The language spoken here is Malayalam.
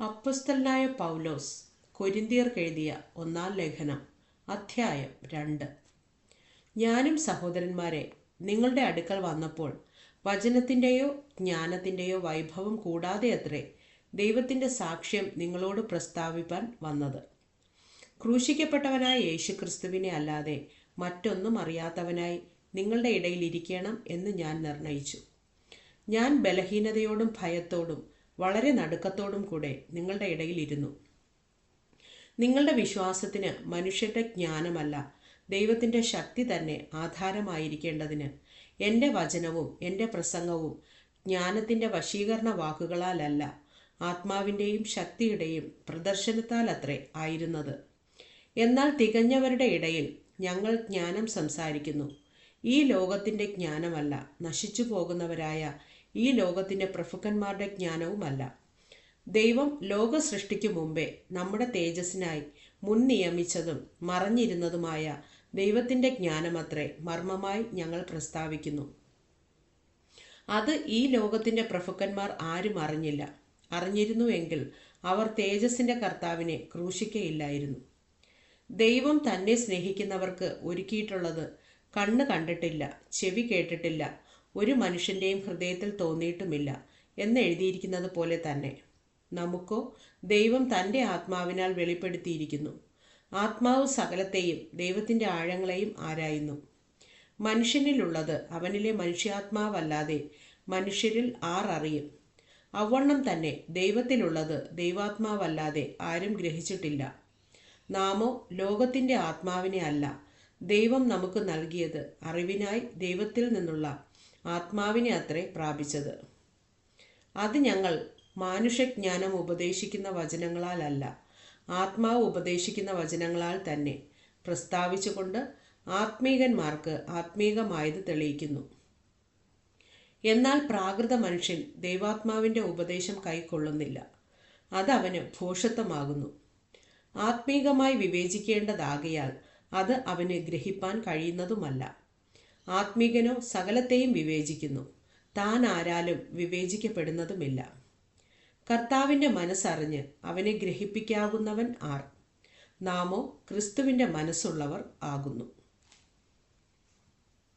അപ്പസ്തലനായ പൗലോസ് കൊരിന്തിയർ എഴുതിയ ഒന്നാം ലേഖനം അധ്യായം രണ്ട്. ഞാനും സഹോദരന്മാരെ നിങ്ങളുടെ അടുക്കൽ വന്നപ്പോൾ വചനത്തിന്റെയോ ജ്ഞാനത്തിന്റെയോ വൈഭവം കൂടാതെ അത്രേ ദൈവത്തിന്റെ സാക്ഷ്യം നിങ്ങളോട് പ്രസ്താവിപ്പാൻ വന്നത്. ക്രൂശിക്കപ്പെട്ടവനായ യേശുക്രിസ്തുവിനെ അല്ലാതെ മറ്റൊന്നും അറിയാത്തവനായി നിങ്ങളുടെ ഇടയിൽ ഇരിക്കണം എന്ന് ഞാൻ നിർണയിച്ചു. ഞാൻ ബലഹീനതയോടും ഭയത്തോടും വളരെ നടുക്കത്തോടും കൂടെ നിങ്ങളുടെ ഇടയിൽ ഇരുന്നു. നിങ്ങളുടെ വിശ്വാസത്തിന് മനുഷ്യരുടെ ജ്ഞാനമല്ല ദൈവത്തിന്റെ ശക്തി തന്നെ ആധാരമായിരിക്കേണ്ടതിന്. എന്റെ വചനവും എന്റെ പ്രസംഗവും ജ്ഞാനത്തിന്റെ വശീകരണ വാക്കുകളാലല്ല ആത്മാവിന്റെയും ശക്തിയുടെയും പ്രദർശനത്താലത്രേ ആയിരുന്നത്. എന്നാൽ തികഞ്ഞവരുടെ ഇടയിൽ ഞങ്ങൾ ജ്ഞാനം സംസാരിക്കുന്നു. ഈ ലോകത്തിന്റെ ജ്ഞാനമല്ല നശിച്ചു പോകുന്നവരായ ഈ ലോകത്തിന്റെ പ്രഭുക്കന്മാരുടെ ജ്ഞാനവുമല്ല. ദൈവം ലോക സൃഷ്ടിക്കു മുമ്പേ നമ്മുടെ തേജസ്സിനായി മുൻ നിയമിച്ചതും മറഞ്ഞിരുന്നതുമായ ദൈവത്തിന്റെ ജ്ഞാനമത്രേ മർമ്മമായി ഞങ്ങൾ പ്രസ്താവിക്കുന്നു. അത് ഈ ലോകത്തിന്റെ പ്രഭുക്കന്മാർ ആരും അറിഞ്ഞില്ല. അറിഞ്ഞിരുന്നുവെങ്കിൽ അവർ തേജസ്സിന്റെ കർത്താവിനെ ക്രൂശിക്കയില്ലായിരുന്നു. ദൈവം തന്നെ സ്നേഹിക്കുന്നവർക്ക് ഒരുക്കിയിട്ടുള്ളത് കണ്ണ് കണ്ടിട്ടില്ല ചെവി കേട്ടിട്ടില്ല ഒരു മനുഷ്യന്റെയും ഹൃദയത്തിൽ തോന്നിയിട്ടുമില്ല എന്ന് എഴുതിയിരിക്കുന്നത് പോലെ തന്നെ. നമുക്കോ ദൈവം തന്റെ ആത്മാവിനാൽ വെളിപ്പെടുത്തിയിരിക്കുന്നു. ആത്മാവ് സകലത്തെയും ദൈവത്തിന്റെ ആഴങ്ങളെയും ആരായുന്നു. മനുഷ്യനിലുള്ളത് അവനിലെ മനുഷ്യാത്മാവല്ലാതെ മനുഷ്യരിൽ ആർ അറിയും. അവണ്ണം തന്നെ ദൈവത്തിലുള്ളത് ദൈവാത്മാവല്ലാതെ ആരും ഗ്രഹിച്ചിട്ടില്ല. നാമോ ലോകത്തിന്റെ ആത്മാവിനെ അല്ല ദൈവം നമുക്ക് നൽകിയത് അറിവിനായി ദൈവത്തിൽ നിന്നുള്ള ആത്മാവിനെ അത്രേ പ്രാപിച്ചത്. അത് ഞങ്ങൾ മാനുഷജ്ഞാനം ഉപദേശിക്കുന്ന വചനങ്ങളാലല്ല ആത്മാവ് ഉപദേശിക്കുന്ന വചനങ്ങളാൽ തന്നെ പ്രസ്താവിച്ചുകൊണ്ട് ആത്മീകന്മാർക്ക് ആത്മീകമായത് തെളിയിക്കുന്നു. എന്നാൽ പ്രാകൃത മനുഷ്യൻ ദൈവാത്മാവിന്റെ ഉപദേശം കൈക്കൊള്ളുന്നില്ല. അതവന് ഭോഷത്വമാകുന്നു. ആത്മീകമായി വിവേചിക്കേണ്ടതാകയാൽ അത് അവന് ഗ്രഹിപ്പാൻ കഴിയുന്നതുമല്ല. ആത്മീകനോ സകലത്തെയും വിവേചിക്കുന്നു. താൻ ആരാലും വിവേചിക്കപ്പെടുന്നതുമില്ല. കർത്താവിന്റെ മനസ്സറിഞ്ഞ് അവനെ ഗ്രഹിപ്പിക്കാവുന്നവൻ ആർ. നാമോ ക്രിസ്തുവിന്റെ മനസ്സുള്ളവർ ആകുന്നു.